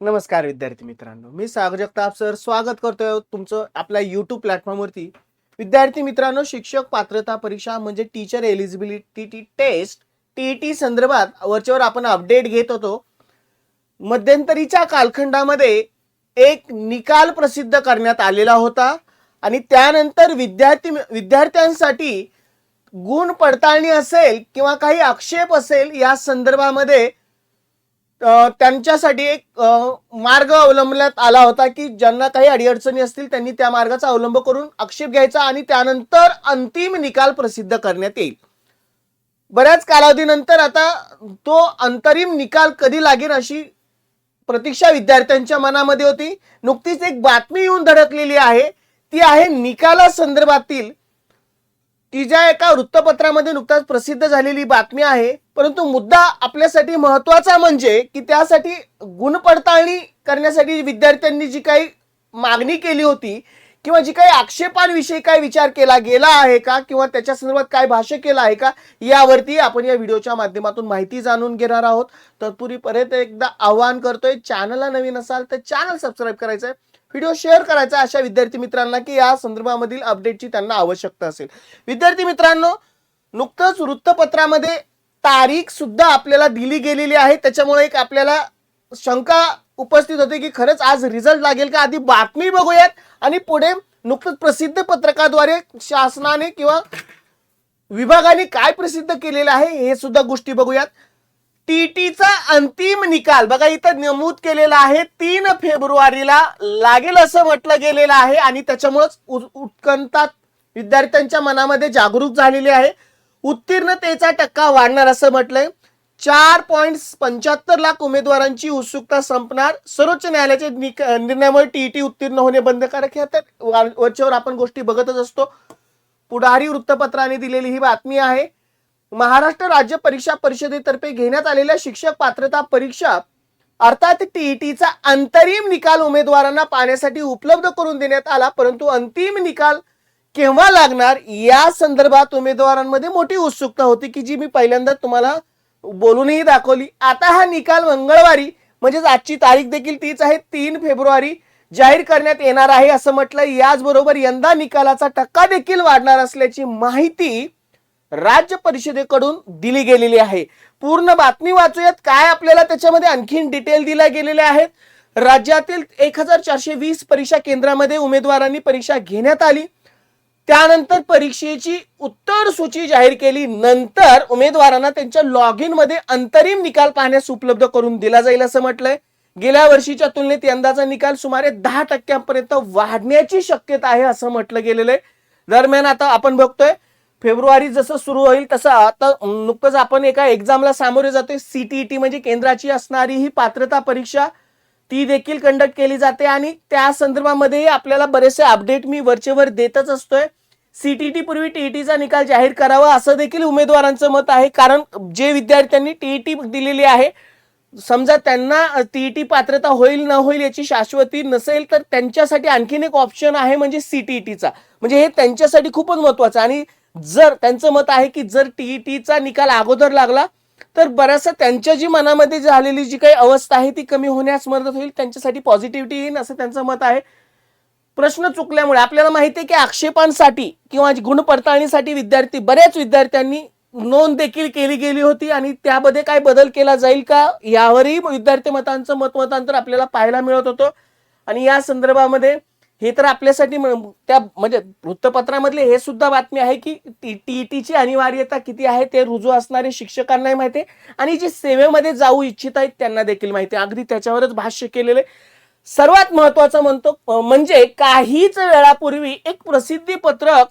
नमस्कार विद्यार्थी मित्रांनो. मी सागर जगताप सर. स्वागत करतोय तुमचं आपल्या युट्यूब प्लॅटफॉर्मवरती विद्यार्थी मित्रांनो शिक्षक पात्रता परीक्षा म्हणजे टीचर एलिजिबिलिटी टेस्ट टीईटी संदर्भात वरच्यावर आपण अपडेट घेत होतो. मध्यंतरीच्या कालखंडामध्ये एक निकाल प्रसिद्ध करण्यात आलेला होता आणि त्यानंतर विद्यार्थी विद्यार्थ्यांसाठी गुण पडताळणी असेल किंवा काही आक्षेप असेल या संदर्भामध्ये त्यांच्यासाठी एक मार्ग अवलंबण्यात आला होता की ज्यांना काही अडीअडचणी असतील त्यांनी त्या मार्गाचा अवलंब करून आक्षेप घ्यायचा आणि त्यानंतर अंतिम निकाल प्रसिद्ध करण्यात येईल. बऱ्याच कालावधीनंतर आता तो अंतरिम निकाल कधी लागेल अशी प्रतीक्षा विद्यार्थ्यांच्या मनामध्ये होती. नुकतीच एक बातमी येऊन धडकलेली आहे. ती आहे निकाला संदर्भातील ती ज्या एका वृत्तपत्रामध्ये नुकताच प्रसिद्ध झालेली बातमी आहे परंतु मुद्दा आपल्यासाठी महत्त्वाचा म्हणजे की त्यासाठी गुणपडताळणी करण्यासाठी विद्यार्थ्यांनी जी काही मागणी केली होती किंवा जी काही आक्षेपांविषयी काय विचार केला गेला आहे का किंवा त्याच्या संदर्भात काय भाष्य केलं आहे का यावरती आपण या व्हिडिओच्या माध्यमातून माहिती जाणून घेणार आहोत. तत्पूर्वी परत एकदा आवाहन करतोय चॅनलला नवीन असाल तर चॅनल सबस्क्राईब करायचं आहे व्हिडिओ शेअर करायचा अशा विद्यार्थी मित्रांना की या संदर्भामधील अपडेटची त्यांना आवश्यकता असेल. विद्यार्थी मित्रांनो नुकतंच वृत्तपत्रामध्ये तारीख सुद्धा आपल्याला दिली गेलेली आहे. त्याच्यामुळे एक आपल्याला शंका उपस्थित होते की खरंच आज रिझल्ट लागेल का? आधी बातमी बघूयात. आणि पुढे नुकतंच प्रसिद्ध पत्रकाद्वारे शासनाने किंवा विभागाने काय प्रसिद्ध केलेलं आहे हे सुद्धा गोष्टी बघूयात. टीटीचा अंतिम निकाल. बघा इथं नमूद केलेला आहे तीन फेब्रुवारीला लागेल असं म्हटलं गेलेलं आहे आणि त्याच्यामुळेच उ- उत्कंठा विद्यार्थ्यांच्या मनामध्ये जागरूक झालेली आहे. उत्तीर्णतेचा टक्का वाढणार असं म्हटलंय. चार पॉईंट पंच्याहत्तर लाख उमेदवारांची उत्सुकता संपणार. सर्वोच्च न्यायालयाच्या निक- निर्णयामुळे टीईटी उत्तीर्ण होणे बंधकारक हे आता वरच्यावर आपण गोष्टी बघतच असतो. पुढारी वृत्तपत्राने दिलेली ही बातमी आहे. महाराष्ट्र राज्य परीक्षा परिषदेतर्फे घेण्यात आलेल्या शिक्षक पात्रता परीक्षा अर्थात टीईटीचा अंतरिम निकाल उमेदवारांना पाहण्यासाठी उपलब्ध करून देण्यात आला परंतु अंतिम निकाल केव्हा लागणार? या संदर्भात उमेदवारांमध्ये मोठी उत्सुकता होती की जी मी पहिल्यांदा तुम्हाला बोलूनही दाखवली. आता हा निकाल मंगळवारी म्हणजेच आजची तारीख देखील तीच आहे तीन फेब्रुवारी जाहीर करण्यात येणार आहे असं म्हटलं याचबरोबर यंदा निकालाचा टक्का देखील वाढणार असल्याची माहिती राज्य परिषदेकडून दिली गेलेली आहे. पूर्ण बातमी वाचूयात. काय आपल्याला त्याच्यामध्ये आणखीन डिटेल दिल्या गेलेल्या आहेत? राज्यातील एक हजार चारशे वीस परीक्षा केंद्रामध्ये उमेदवारांनी परीक्षा घेण्यात आली. त्यानंतर परीक्षेची उत्तर सूची जाहीर केली. नंतर उमेदवारांना त्यांच्या लॉग इनमध्ये अंतरिम निकाल पाहण्यास उपलब्ध करून दिला जाईल असं म्हटलंय. गेल्या वर्षीच्या तुलनेत यंदाचा निकाल सुमारे दहा टक्क्यांपर्यंत वाढण्याची शक्यता आहे असं म्हटलं गेलेलं आहे. दरम्यान आता आपण बघतोय फेब्रुवारी जसं सुरू होईल तसं आता नुकतंच आपण एका एक्झामला सामोरे जातोय. सीटीईटी म्हणजे केंद्राची असणारी ही पात्रता परीक्षा ती देखील कंडक्ट केली जाते आणि त्या संदर्भामध्येही आपल्याला बरेचसे अपडेट मी वरचेवर देतच असतोय. सीटीईटी पूर्वी टीईटीचा निकाल जाहीर करावा असं देखील उमेदवारांचं मत आहे. कारण जे विद्यार्थ्यांनी टीईटी दिलेली आहे समजा त्यांना टीईटी पात्रता होईल न होईल याची शाश्वती नसेल तर त्यांच्यासाठी आणखीन एक ऑप्शन आहे म्हणजे सीटीईटीचा म्हणजे हे त्यांच्यासाठी खूपच महत्वाचं आणि जर त्यांचं मत आहे की जर टीईटीचा निकाल अगोदर लागला तर बऱ्याचशा त्यांच्या जी मनामध्ये झालेली जी काही अवस्था आहे ती कमी होण्यास मदत होईल. त्यांच्यासाठी पॉझिटिव्हिटी येईल असं त्यांचं मत आहे. प्रश्न चुकल्यामुळे आपल्याला माहिती आहे की आक्षेपांसाठी किंवा गुण पडताळणीसाठी विद्यार्थी बऱ्याच विद्यार्थ्यांनी नोंद देखील केली गेली होती आणि त्यामध्ये काय बदल केला जाईल का यावरही विद्यार्थी मतांचं मतमतांतर आपल्याला पाहायला मिळत होतं. आणि या संदर्भामध्ये हे तर आपल्यासाठी त्या म्हणजे वृत्तपत्रामधले हे सुद्धा बातमी आहे की टीईटीची अनिवार्यता किती आहे ते रुजू असणारे शिक्षकांनाही माहिती आहे. आणि जे सेवेमध्ये जाऊ इच्छित आहेत त्यांना देखील माहिती आहे. अगदी त्याच्यावरच भाष्य केलेलं आहे. सर्वात महत्वाचं म्हणतो म्हणजे काहीच वेळापूर्वी एक प्रसिद्धी पत्रक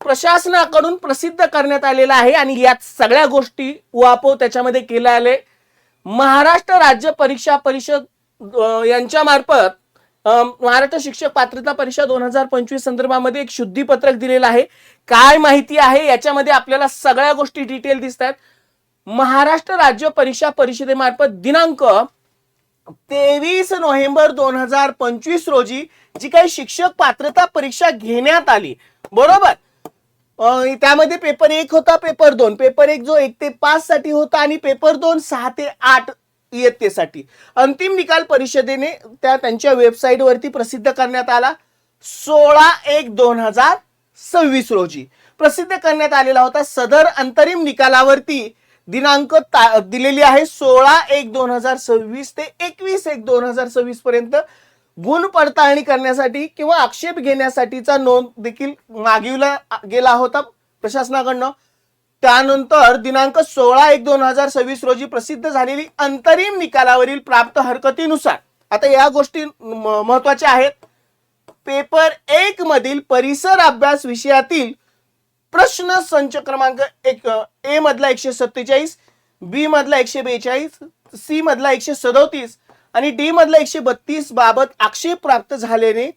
प्रशासनाकडून प्रसिद्ध करण्यात आलेलं आहे आणि यात सगळ्या गोष्टी वापव त्याच्यामध्ये केल्या आले महाराष्ट्र राज्य परीक्षा परिषद यांच्यामार्फत यांच्या मार्फत महाराष्ट्र शिक्षक पात्रता परीक्षा दोन हजार पंचवीस संदर्भामध्ये एक शुद्धीपत्रक दिलेलं आहे. काय माहिती आहे? याच्यामध्ये आपल्याला सगळ्या गोष्टी डिटेल दिसत आहेत. महाराष्ट्र राज्य परीक्षा परिषदेमार्फत दिनांक तेवीस नोव्हेंबर दोन हजार पंचवीस रोजी जी काही शिक्षक पात्रता परीक्षा घेण्यात आली. बरोबर? त्यामध्ये पेपर एक होता पेपर दोन. पेपर एक जो एक ते पाच साठी होता आणि पेपर दोन सहा ते आठ इयत्तेसाठी. अंतिम निकाल परिषदेने त्या त्यांच्या वेबसाईटवरती प्रसिद्ध करण्यात आला. सोळा एक दोन हजार सव्वीस रोजी. प्रसिद्ध करण्यात आलेला होता सदर अंतरिम निकालावरती. दिनांक ता- दिलेली आहे सोळा एक दोन हजार सव्वीस ते एकवीस एक दोन हजार सव्वीस पर्यंत. गुण पडताळणी करण्यासाठी किंवा आक्षेप घेण्यासाठीचा नोंद देखील मागविला गेला होता प्रशासनाकडनं. त्यानंतर दिनांक सोळा एक दोन हजार सव्वीस रोजी प्रसिद्ध झालेली अंतरिम निकालावरील प्राप्त हरकतीनुसार आता या गोष्टी म- महत्त्वाच्या आहेत. पेपर एक मधील परिसर अभ्यास विषयातील प्रश्न संच क्रमांक एक ए मधला एकशे सत्तेचाळीस बी मधला एकशे बेचाळीस सी मधला एकशे सदोतीस आणि डी मधला एकशे बत्तीस बाबत आक्षेप प्राप्त झाल्याने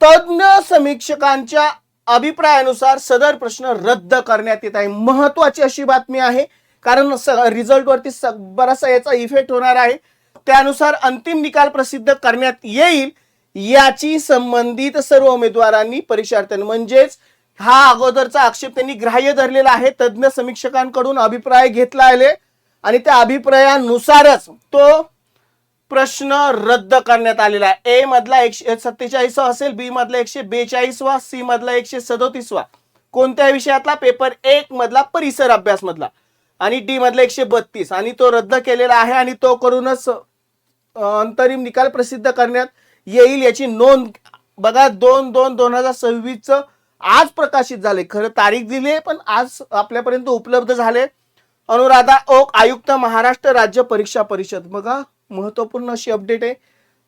तज्ज्ञ समीक्षकांच्या अभिप्रायानुसार सदर प्रश्न रद्द करण्यात येत आहे. महत्वाची अशी बातमी आहे कारण रिझल्टवरती बराचसा याचा इफेक्ट होणार आहे. त्यानुसार अंतिम निकाल प्रसिद्ध करण्यात येईल याची संबंधित सर्व उमेदवारांनी परीक्षार्थ्यांनी म्हणजेच हा अगोदरचा आक्षेप त्यांनी ग्राह्य धरलेला आहे. तज्ज्ञ समीक्षकांकडून अभिप्राय घेतला आले आणि त्या अभिप्रायानुसारच तो प्रश्न रद्द करण्यात आलेला आहे. ए मधला एकशे सत्तेचाळीस असेल बी मधला एकशे बेचाळीसवा सी मधला एकशे सदोतीसवा कोणत्या विषयातला पेपर एक मधला परिसर अभ्यास मधला? आणि डी मधला एकशे बत्तीस. आणि तो रद्द केलेला आहे आणि तो करूनच अंतरिम निकाल प्रसिद्ध करण्यात येईल याची नोंद. बघा दोन दोन दोन हजार सव्वीस आज प्रकाशित झाले खरं तारीख दिली आहे पण आज आपल्यापर्यंत उपलब्ध झाले अनुराधा ओक आयुक्त महाराष्ट्र राज्य परीक्षा परिषद. बघा. महत्त्वपूर्ण अशी अपडेट आहे.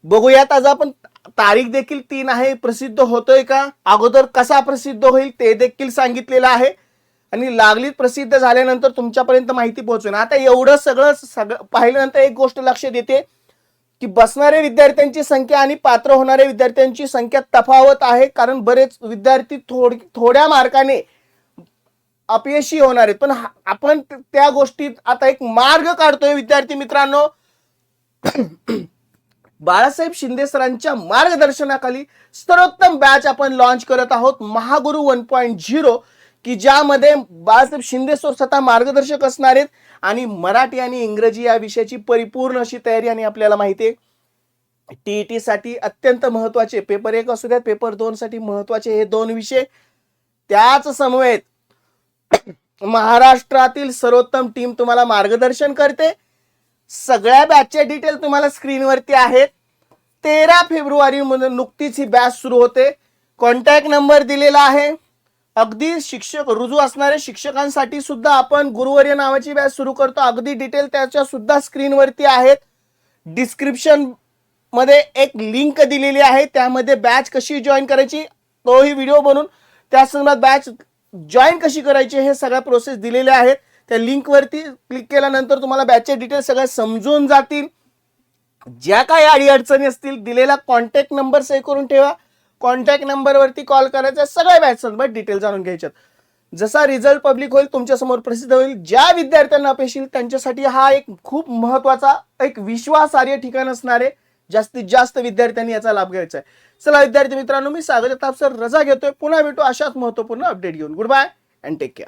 बघूयात आज आपण तारीख देखील तीन आहे प्रसिद्ध होतोय का? अगोदर कसा प्रसिद्ध होईल ते देखील सांगितलेलं आहे. आणि लागलीत प्रसिद्ध झाल्यानंतर तुमच्यापर्यंत माहिती पोहोचवेन. आता एवढं सगळं सगळं पाहिल्यानंतर एक गोष्ट लक्षात येते की बसणाऱ्या विद्यार्थ्यांची संख्या आणि पात्र होणाऱ्या विद्यार्थ्यांची संख्या तफावत आहे कारण बरेच विद्यार्थी थोड थोड्या मार्काने अपयशी होणार आहेत. पण आपण त्या गोष्टीत आता एक मार्ग काढतोय विद्यार्थी मित्रांनो. बाळासाहेब शिंदे सरांच्या मार्गदर्शनाखाली सर्वोत्तम बॅच आपण लॉन्च करत आहोत. महागुरु वन पॉईंट झिरो की ज्यामध्ये बाळासाहेब शिंदे सर स्वतः मार्गदर्शक असणार आहेत आणि मराठी आणि इंग्रजी या विषयाची परिपूर्ण अशी तयारी आणि आपल्याला माहिती आहे. टीईटी साठी अत्यंत महत्त्वाचे पेपर एक असू द्यात पेपर दोन साठी महत्त्वाचे हे दोन विषय. त्याच समवेत महाराष्ट्रातील सर्वोत्तम टीम तुम्हाला मार्गदर्शन करते. सगळ्या बॅचचे डिटेल तुम्हाला स्क्रीनवरती आहेत. तेरा फेब्रुवारीमध्ये नुकतीच ही बॅच सुरू होते. कॉन्टॅक्ट नंबर दिलेला आहे. अगदी शिक्षक रुजू असणाऱ्या शिक्षकांसाठी सुद्धा आपण गुरुवर्य नावाची बॅच सुरू करतो. अगदी डिटेल त्याच्या सुद्धा स्क्रीनवरती आहेत. डिस्क्रिप्शनमध्ये एक लिंक दिलेली आहे. त्यामध्ये बॅच कशी जॉईन करायची तोही व्हिडिओ बनवून त्या संदर्भात बॅच जॉईन कशी करायची हे सगळ्या प्रोसेस दिलेल्या आहेत. त्या लिंकवरती क्लिक केल्यानंतर तुम्हाला बॅचचे डिटेल्स सगळ्या समजून जातील. ज्या काही अडी अडचणी असतील दिलेला कॉन्टॅक्ट नंबर सेव्ह करून ठेवा. कॉन्टॅक्ट नंबरवरती कॉल करायचा सगळ्या बॅच डिटेल जाणून घ्यायच्यात. जसा रिझल्ट पब्लिक होईल तुमच्यासमोर प्रसिद्ध होईल. ज्या विद्यार्थ्यांना अपेक्षित त्यांच्यासाठी हा एक खूप महत्त्वाचा एक विश्वासार्ह ठिकाण असणारे जास्तीत जास्त विद्यार्थ्यांनी याचा लाभ घ्यायचा आहे. चला विद्यार्थी मित्रांनो मी सागर ताप सर रजा घेतोय. पुन्हा भेटू अशाच महत्त्वपूर्ण अपडेट घेऊन. Good bye and take care